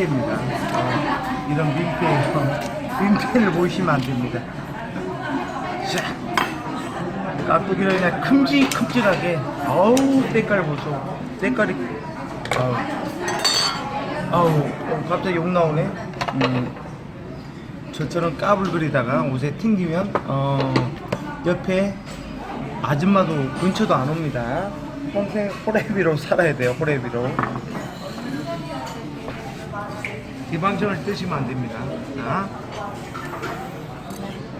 민폐입니다. 어, 이런 민폐예요. 민폐를 보시면 안 됩니다. 자, 깍두기를 그냥 큼직큼직하게 어우 때깔 보소. 때깔이 어우, 아우 어, 갑자기 욕 나오네. 음, 저처럼 까불거리다가 옷에 튕기면 어, 옆에 아줌마도 근처도 안 옵니다. 평생 호래비로 살아야 돼요. 호래비로. 기방전을 뜨시면 안 됩니다. 자,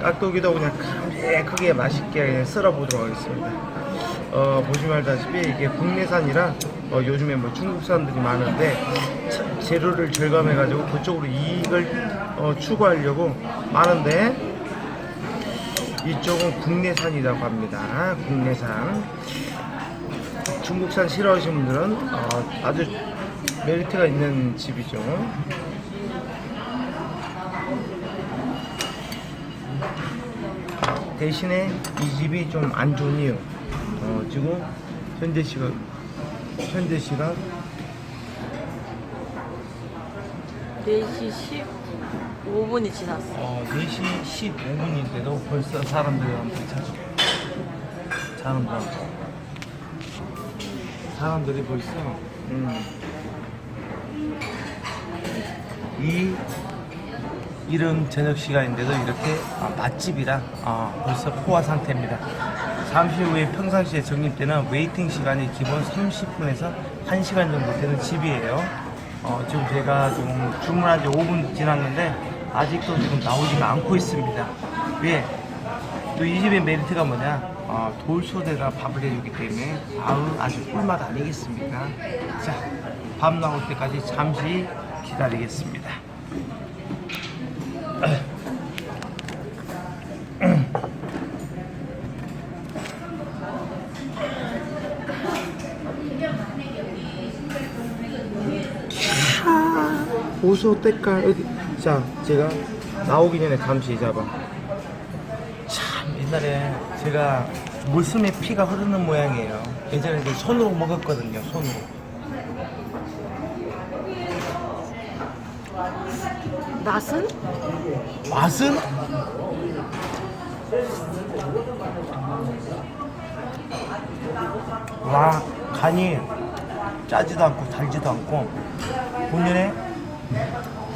깍두기도 그냥 크게 맛있게 썰어보도록 하겠습니다. 어, 보시면 알다시피 이게 국내산이라 어, 요즘에 뭐 중국산들이 많은데 차- 재료를 절감해가지고 그쪽으로 이익을 어, 추구하려고 많은데 이쪽은 국내산이라고 합니다. 국내산. 중국산 싫어하시는 분들은 어, 아주 메리트가 있는 집이죠. 대신에 이 집이 좀 안 좋은 이유. 어, 지금 현재 시각 현재 시각 4시 15분이 지났어. 어, 4시 15분인데도 벌써 사람들이 엄청 차죠. 사람들. 사람들이 벌써, 음, 이, 이른 저녁 시간인데도 이렇게 아, 맛집이라 아, 벌써 포화 상태입니다. 잠시 후에 평상시에 적립되는 웨이팅 시간이 기본 30분에서 1시간 정도 되는 집이에요. 어, 지금 제가 지금 주문한 지 5분 지났는데 아직도 지금 나오지가 않고 있습니다. 왜? 또 이 집의 메리트가 뭐냐? 어, 돌솥에다 밥을 해주기 때문에 아우 아주 꿀맛 아니겠습니까? 자, 밥 나올 때까지 잠시 기다리겠습니다. 고소 때깔 어디 자 제가 나오기 전에 잠시 잡아. 참 옛날에 제가 물숨에 피가 흐르는 모양이에요. 예전에 이제 손으로 먹었거든요 손으로 맛은? 맛은 와 간이 짜지도 않고 달지도 않고 본연의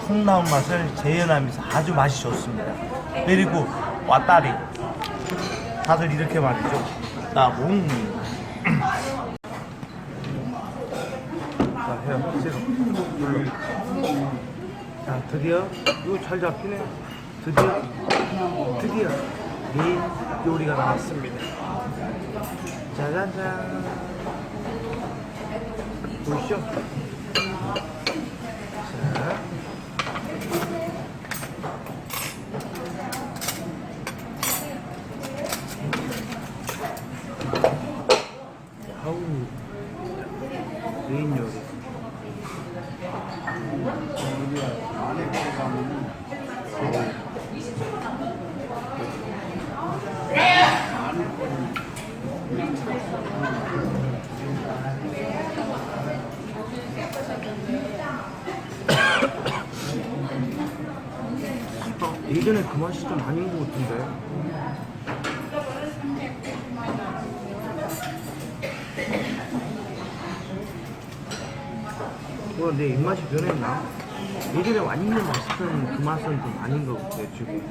콩 나온 맛을 재현하면서 아주 맛이 좋습니다. 그리고 왔다리 다들 이렇게 말이죠. 나봉 자 해요. 자 드디어 이거 잘 잡히네. 드디어 드디어 미 요리가 나왔습니다. 짜잔짠. 보이시죠? 자. 아우 메인 요리. 아, 예전에 그 맛이 좀 아닌 것 같은데. 뭐, 내 입맛이 변했나? 예전에 완전 맛있던 그 맛은 좀 아닌 것 같아요, 지금.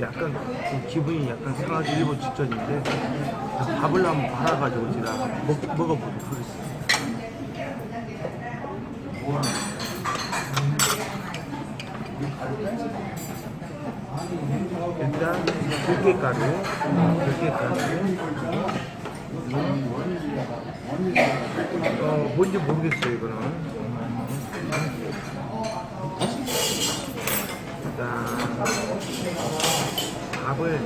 약간, 좀 기분이 약간 상하기 일보 직전인데, 밥을 한번 말아가지고 제가 먹, 먹어보도록 하겠습니다. 일단 들깨가루, 들깨가루. 어 뭔지 모르겠어요 이거는. 일단 밥을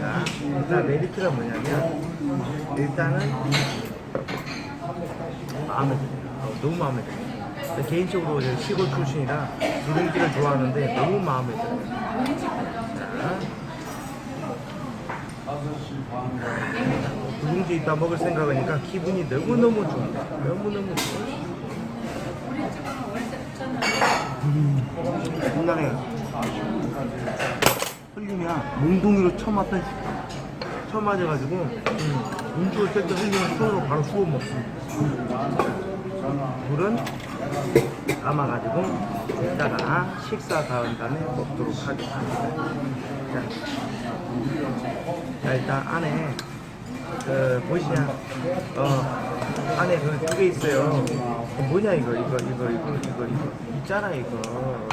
자 일단 메리트가 뭐냐면 일단은 마음에 들어요. 어, 너무 마음에 들어요. 개인적으로 시골 출신이라 누룽지를 좋아하는데 너무 마음에 들어요. 자. 누룽지 이따 먹을 생각하니까 기분이 너무너무 좋은데 너무너무 좋아요 음, 옛날에 흘리면 몽둥이로 처음 맞던 처음 맞아가지고 음, 음주를 뺄때 흘리면 손으로 바로 수어 먹습니다. 물은 감아가지고 이따가 식사 다음 다음에 먹도록 하겠습니다. 자, 자 일단 안에 그 보시냐 어 안에 그 두 개 있어요. 어, 뭐냐 이거 이거 이거 이거 이거 이거 있잖아 이거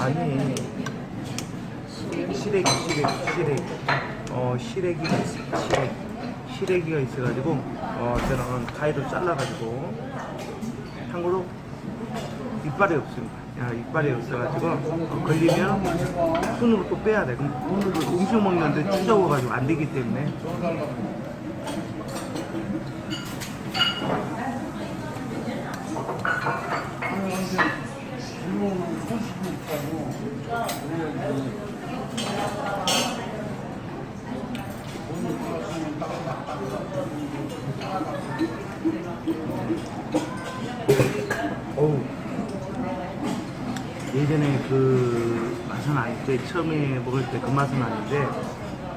아니 시래기 시래기 시래기 어 시래기가 있어 시래기 시래기가 있어가지고 어 저는 가위로 잘라가지고 참고로 이빨이 없습니다. 야, 이빨이 없어가지고 어, 걸리면 손으로 또 빼야 돼. 그럼 음식 먹는데 찢어져가지고 안 되기 때문에 어우 예전에 그 맛은 아닌데 처음에 먹을 때 그 맛은 아닌데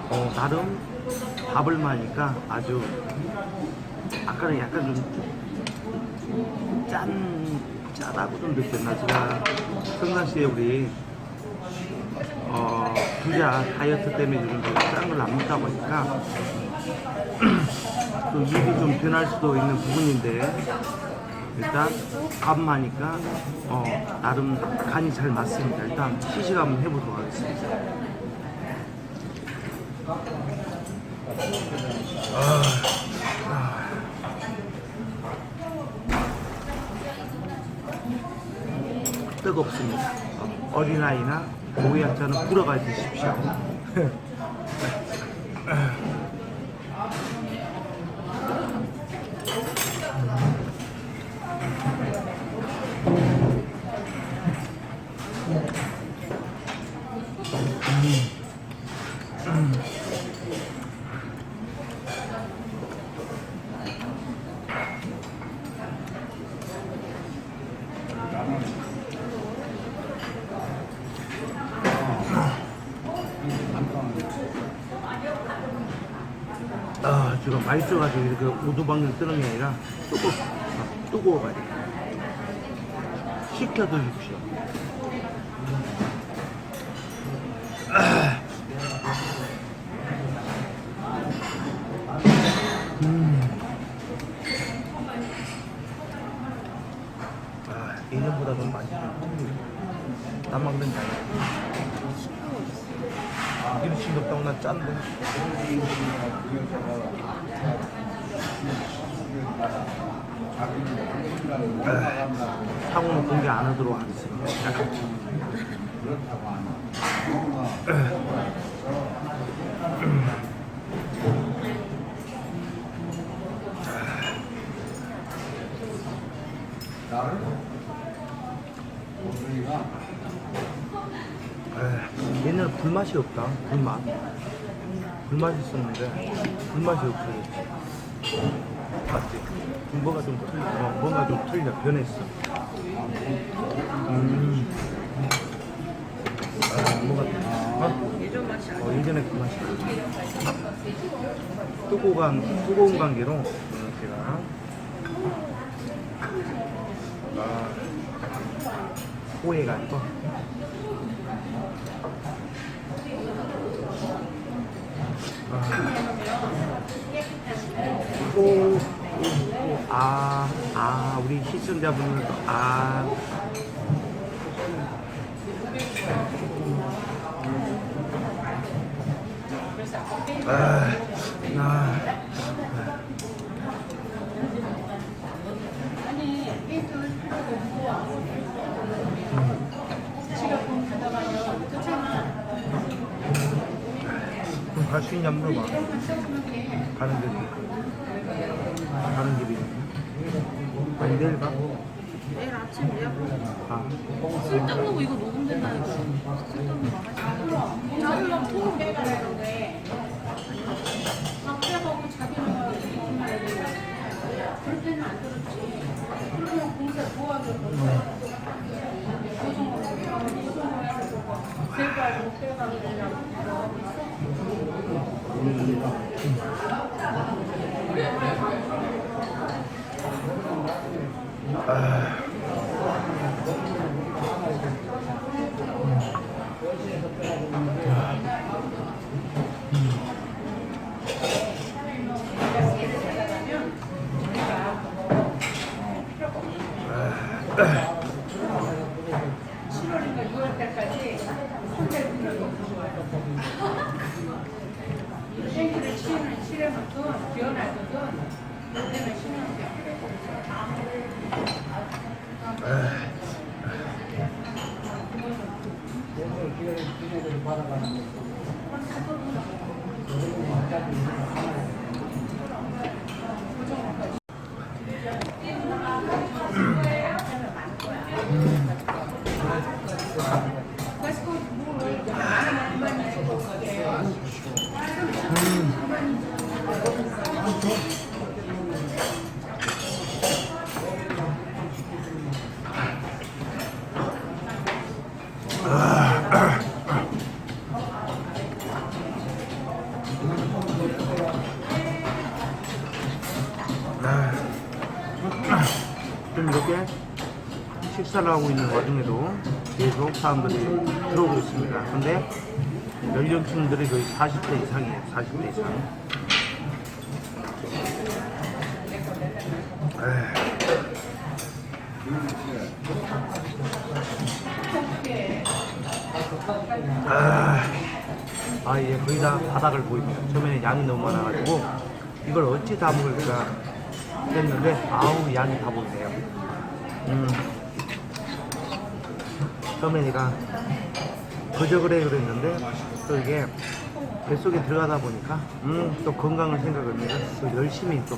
어 나름 밥을 마니까 아주 아까는 약간 좀 짠 짜다고 좀 느꼈나? 제가 평상시에 우리 어 부자 다이어트 때문에 좀짠걸 안 먹다 보니까 또 입이 좀 변할 수도 있는 부분인데 일단 밥 마니까 어 나름 간이 잘 맞습니다. 일단 시식 한번 해보도록 하겠습니다. 아, 아. 뜨겁습니다. 어, 어린아이나 고약자는 불어가 드십시오. 아, 지금 맛있어가지고 이렇게 오두방울 뜨는 게 아니라 뜨거, 아, 뜨거워가지고. 식혀 드십시오. 아, 예전보다 더 싱겁다고 난 짠데. 상호는 공개 안 하도록 하겠습니다. 얘는 불맛이 없다. 불맛. 불맛이 있었는데 불맛이 없어졌지. 맞지? 뭔가 좀 틀려. 어, 뭔가 좀 틀려. 변했어. 음. 아, 뭔가 어? 아니야. 어, 예전에 그 맛이 뜨거운, 뜨거운 관계로 어, 제가 아, 호해가 아니고 아, 오, 아, 아, 우리 시청자분들도 아, 아, 아. 그럼 갈수 있냐 물어봐. 가는 길이. 지금 예약 아. 쓸데없는 거 이거 녹음된다는 거 쓸데없는 거 하지 마. 자기랑 통을 내가 했는데 박재하고 자기는 그럴 때는 안 들었지. 그러면 공사 도와줬는데 제발 못 빼가는 거냐고. 좀 이렇게 식사를 하고 있는 와중에도 계속 사람들이 들어오고 있습니다. 근데 연령층들이 거의 40대 이상이에요. 40대 이상. 아, 아, 이제 거의 다 바닥을 보입니다. 처음에는 양이 너무 많아가지고 이걸 어찌 다 먹을까 했는데 아우 양이 다 보이네요. 음. 처음에 내가 거저 그래 그랬는데 또 이게 뱃속에 들어가다 보니까 음, 또 건강을 생각하면서 또 열심히 또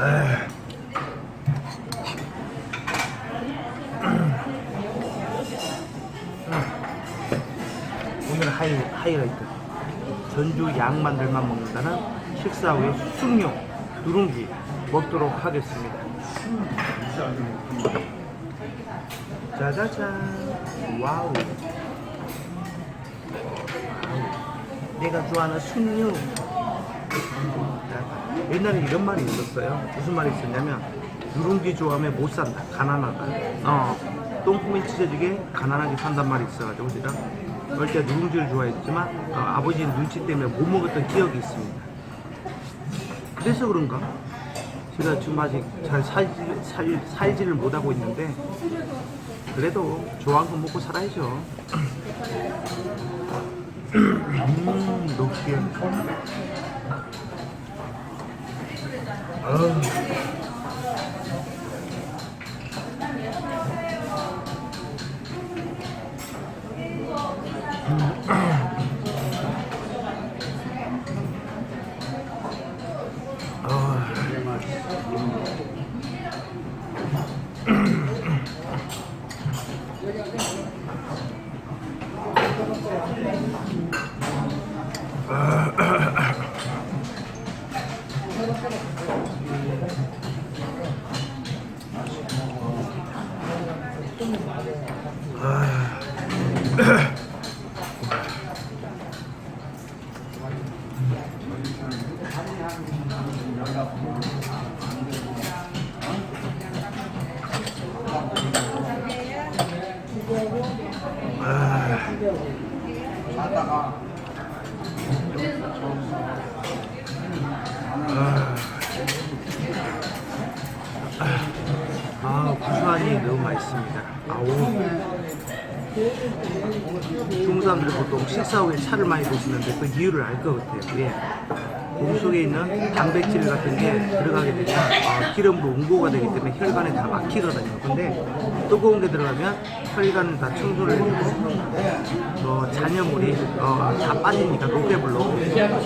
에휴. 오늘 하이, 하이라이트 전주 양만들만 먹는다는 식사 후에 숭늉 누룽지 먹도록 하겠습니다. 짜자잔. 와우. 내가 좋아하는 숭늉 옛날에 이런 말이 있었어요. 무슨 말이 있었냐면 누룽지 좋아하면 못 산다. 가난하다. 어. 똥꾸미 찢어지게 가난하게 산단 말이 있어가지고 제가 어릴 때 누룽지를 좋아했지만 어, 아버지 눈치 때문에 못 먹었던 기억이 있습니다. 그래서 그런가? 제가 지금 아직 잘 살지, 살, 살지를 못하고 있는데 그래도 좋아하는 거 먹고 살아야죠. 음 녹게 아 much. 우. 아, 구수하니 너무 맛있습니다. 아우. 중국 사람들이 보통 식사 후에 차를 많이 드시는데 그 이유를 알 것 같아요. 예. 몸 속에 있는 단백질 같은 게 들어가게 되면 아, 기름으로 응고가 되기 때문에 혈관에 다 막히거든요. 근데 뜨거운 게 들어가면 혈관을 다 청소를 해주고 어, 잔여물이 어, 다 빠지니까 노폐물로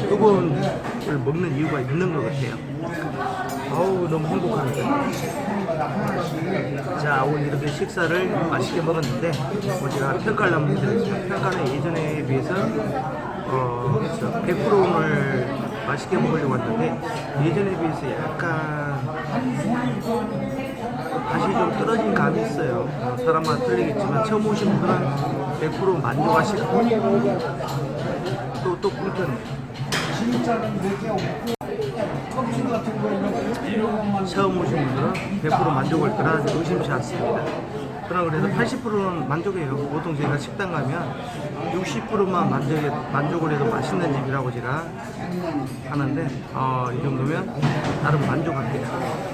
뜨거운 걸 먹는 이유가 있는 것 같아요. 어우 너무 행복합니다. 자 오늘 이렇게 식사를 맛있게 먹었는데 뭐 제가 평가를 한번 해드리겠습니다. 평가는 예전에 비해서 어, 100% 오늘 맛있게 먹으려고 했는데 예전에 비해서 약간 맛이 좀 떨어진 감이 있어요. 어, 사람마다 틀리겠지만 처음 오신 분들은 100% 만족하실 거예요. 또, 또 불편해. 처음 오신 분들은 100% 만족할 거라 의심치 않습니다. 그러나 그래도 80%는 만족해요. 보통 제가 식당 가면 60%만 만족해, 만족을 해도 맛있는 집이라고 제가 하는데 어, 이 정도면 나름 만족합니다.